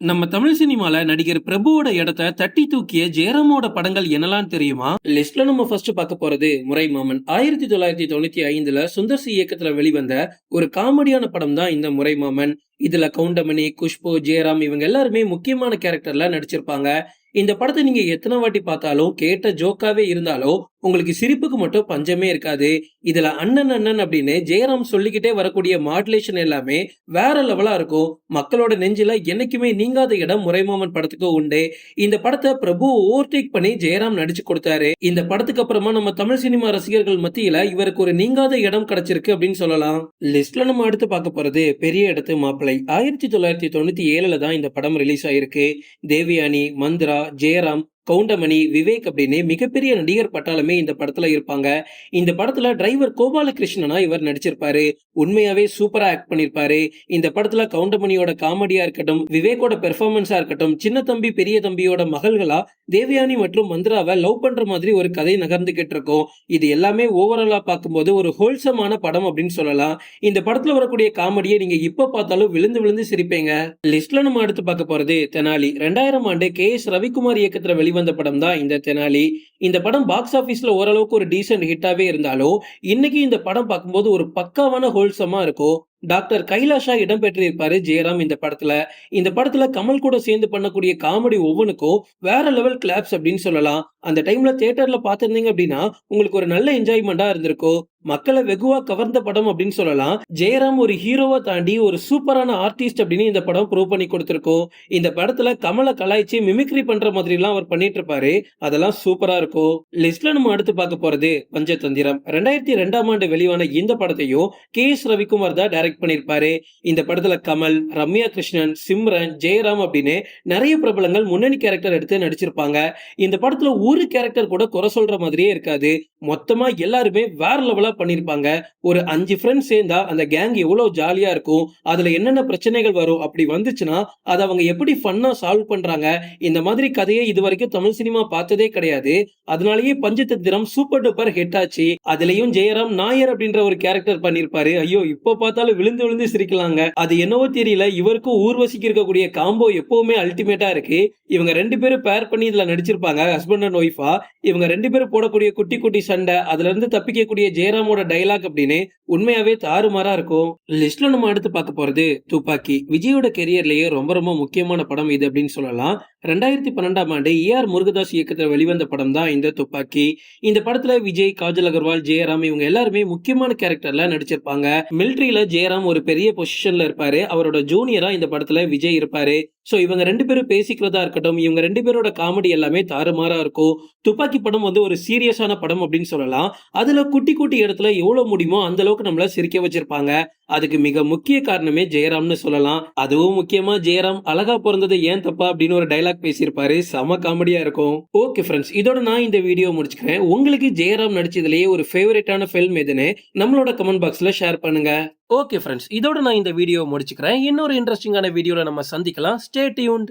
நம்ம தமிழ் சினிமால நடிகர் பிரபுவோட இடத்த தட்டி தூக்கிய ஜெயராமோட படங்கள் என்னலாம் தெரியுமா? லிஸ்ட்ல நம்ம ஃபர்ஸ்ட் பார்க்க போறது முறை மாமன். ஆயிரத்தி தொள்ளாயிரத்தி தொண்ணூத்தி ஐந்துல சுந்தர் சி இயக்கத்துல வெளிவந்த ஒரு காமெடியான படம் தான் இந்த முறை மாமன். இதுல கவுண்டமணி குஷ்பு ஜெயராம் இவங்க எல்லாருமே முக்கியமான கேரக்டர்ல நடிச்சிருப்பாங்க. இந்த படத்தை நீங்க எத்தனை வாட்டி பார்த்தாலும் கேட்ட ஜோக்காவே இருந்தாலும் உங்களுக்கு சிரிப்புக்கு மட்டும் பஞ்சமே இருக்காது. இதுல அண்ணன் அண்ணன் அப்படின்னு ஜெயராம் சொல்லிக்கிட்டே வரக்கூடிய மாடுலேஷன் எல்லாமே வேற லெவலா இருக்கும். மக்களோட நெஞ்சில என்னைக்குமே நீங்காத இடம் முறைமாமன் படத்துக்கு உண்டு. இந்த படத்தை பிரபு ஓவர்டேக் பண்ணி ஜெயராம் நடிச்சு கொடுத்தாரு. இந்த படத்துக்கு அப்புறமா நம்ம தமிழ் சினிமா ரசிகர்கள் மத்தியில இவருக்கு ஒரு நீங்காத இடம் கிடைச்சிருக்கு அப்படின்னு சொல்லலாம். லிஸ்ட்ல நம்ம அடுத்து பார்க்க போறது பெரிய இடத்து மாப்பிளை ஆயிரத்தி தொள்ளாயிரத்தி தொண்ணூத்தி ஏழுல தான் இந்த படம் ரிலீஸ் ஆயிருக்கு. தேவியானி மந்த்ரா ஜெயராம் கவுண்டமணி விவேக் அப்படின்னு மிகப்பெரிய நடிகர் பட்டாலுமே இந்த படத்துல இருப்பாங்க. இந்த படத்துல டிரைவர் கோபாலகிருஷ்ணனா இவர் நடிச்சிருப்பாரு. உண்மையாவே சூப்பரா ஆக்ட் பண்ணிருப்பாரு. இந்த படத்துல கவுண்டமணியோட காமெடியா இருக்கட்டும் விவேக்கோட பெர்ஃபார்மன்ஸா இருக்கட்டும் சின்ன தம்பி பெரிய தம்பியோட மகள்களா தேவயானி மற்றும் மந்திராவை லவ் பண்ற மாதிரி ஒரு கதை நகர்ந்துகிட்டு இருக்கும். இது எல்லாமே ஓவராலா பார்க்கும்போது ஒரு ஹோல்சமான படம் அப்படின்னு சொல்லலாம். இந்த படத்துல வரக்கூடிய காமெடியை நீங்க இப்ப பார்த்தாலும் விழுந்து விழுந்து சிரிப்பீங்க. லிஸ்ட்ல நம்ம அடுத்து பார்க்க போறது தெனாலி. ரெண்டாயிரம் ஆண்டு கே எஸ் ரவிக்குமார் இயக்கத்துல வெளிவந்த படம் தான் இந்த தெனாலி. இந்த படம் பாக்ஸ் ஆபீஸ்ல ஓரளவுக்கு ஒரு டீசென்ட் ஹிட்டாவே இருந்தாலும் இன்னைக்கு இந்த படம் பார்க்கும்போது ஒரு பக்காவான ஹோல்சமா இருக்கும் டாக்டர் கைலாஷா இடம்பெற்றிருப்பாரு ஜெயராம் இந்த படத்துல. இந்த படத்துல கமல் கூட சேர்ந்து பண்ணக்கூடிய காமெடி ஒவ்வொன்றுக்கும் வேற லெவல் கிளாப்ஸ் அப்படின்னு சொல்லலாம். அந்த டைம்ல தியேட்டர்ல பாத்திருந்தீங்க அப்படின்னா உங்களுக்கு ஒரு நல்ல என்ஜாய்மெண்டா இருந்திருக்கும். மக்களை வெகுவா கவர்ந்த படம் அப்படின்னு சொல்லலாம். ஜெயராம் ஒரு ஹீரோவை தாண்டி ஒரு சூப்பரான ஆர்டிஸ்ட் அப்படின்னு இந்த படம் ப்ரூவ் பண்ணி கொடுத்துருக்கோம். இந்த படத்துல கமலை கலாய்ச்சி மிமிக்ரி பண்ற மாதிரி எல்லாம் அவர் பண்ணிட்டு இருப்பாரு அதெல்லாம் சூப்பரா இருக்கும். லிஸ்ட்ல நம்ம அடுத்து பார்க்க போறது பஞ்சதந்திரம் ரெண்டாயிரத்தி ரெண்டாம் ஆண்டு வெளியான இந்த படத்தையும் கே எஸ் ரவிக்குமார் தான் டைரக்ட் பண்ணியிருப்பாரு இந்த படத்துல கமல் ரம்யா கிருஷ்ணன் சிம்ரன் ஜெயராம் அப்படின்னு நிறைய பிரபலங்கள் முன்னணி கேரக்டர் எடுத்து நடிச்சிருப்பாங்க. இந்த படத்துல ஒரு கேரக்டர் கூட குறை சொல்ற மாதிரியே இருக்காது. மொத்தமா எல்லாருமே வேற லெவலா பண்ணிருப்பாங்க. ஒரு அஞ்சு ஃப்ரெண்ட்ஸ் சேர்ந்தா அந்த கேங் எவ்வளவு ஜாலியா இருக்கும் அதுல என்னென்ன பிரச்சனைகள் வரும் அப்படி வந்துச்சுன்னா அதை அவங்க எப்படி ஃபன்னா சால்வ் பண்றாங்க? இந்த மாதிரி கதையை இது வரைக்கும் தமிழ் சினிமா பார்த்ததே கிடையாது. அதனாலயே பஞ்சதந்திரம் சூப்பர் டூப்பர் ஹிட் ஆச்சு. அதுலயும் ஜெயராம் நாயர் அப்படின்ற ஒரு கேரக்டர் பண்ணிருப்பாரு. ஐயோ இப்ப பார்த்தாலும் விழுந்து விழுந்து சிரிக்கலாங்க. அது என்னவோ தெரியல. இவருக்கும் ஊர்வசிக்கு இருக்கக்கூடிய காம்போ எப்பவுமே அல்டிமேட்டா இருக்கு. இவங்க ரெண்டு பேரும் பேர் பண்ணி இதுல நடிச்சிருப்பாங்க ஹஸ்பண்ட் அண்ட் ஒய்ஃபா இவங்க ரெண்டு பேரும் போடக்கூடிய குட்டி குட்டி சண்டை அதுல இருந்து தப்பிக்கக்கூடிய ஜெயராமோட டைலாக் அப்படின்னு உண்மையாவே தாறுமாறா இருக்கும். லிஸ்ட்ல நம்ம அடுத்து பார்க்க போறது துப்பாக்கி. விஜயோட கெரியர்லயே ரொம்ப ரொம்ப முக்கியமான படம் இது அப்படின்னு சொல்லலாம். ரெண்டாயிரத்தி பன்னெண்டாம் ஆண்டு ஏ ஆர் முருகதாஸ் இயக்கத்துல வெளிவந்த படம் தான் இந்த துப்பாக்கி. இந்த படத்துல விஜய் காஜல் அகர்வால் ஜெயராம் இவங்க எல்லாருமே முக்கியமான கேரக்டர்ல நடிச்சிருப்பாங்க. மிலிட்ரியில ஜெயராம் ஒரு பெரிய பொசிஷன்ல இருப்பாரு. அவரோட ஜூனியரா இந்த படத்துல விஜய் இருப்பாரு. சோ இவங்க ரெண்டு பேரும் பேசிக்கிறதா இருக்கட்டும் இவங்க ரெண்டு பேரோட காமெடி எல்லாமே தாறுமாறா இருக்கும். துப்பாக்கி படம் வந்து ஒரு சீரியஸான படம் அப்படின்னு சொல்லலாம். அதுல குட்டி குட்டி இடத்துல எவ்வளவு முடியுமோ அந்த அளவுக்கு நம்மள சிரிக்க வச்சிருப்பாங்க. அதுக்கு மிக முக்கிய காரணமே ஜெயராம்னு சொல்லலாம். அதுவும் முக்கியமா ஜெயராம் அழகா பிறந்தது ஏன் தப்பா அப்படின்னு ஒரு டைலாக் பேசியிருப்பாரு. செம காமெடியா இருக்கும். ஓகே ஃப்ரெண்ட்ஸ் இதோட நான் இந்த வீடியோ முடிச்சுக்கிறேன். உங்களுக்கு ஜெயராம் நடிச்சதுலேயே ஒரு ஃபேவரட்டான ஃபில்ம் எதுன்னு நம்மளோட கமெண்ட் பாக்ஸ்ல ஷேர் பண்ணுங்க. ஓகே ஃப்ரெண்ட்ஸ் இதோட நான் இந்த வீடியோ முடிச்சுக்கிறேன். இன்னொரு இன்ட்ரெஸ்டிங்கான வீடியோல நம்ம சந்திக்கலாம். Stay tuned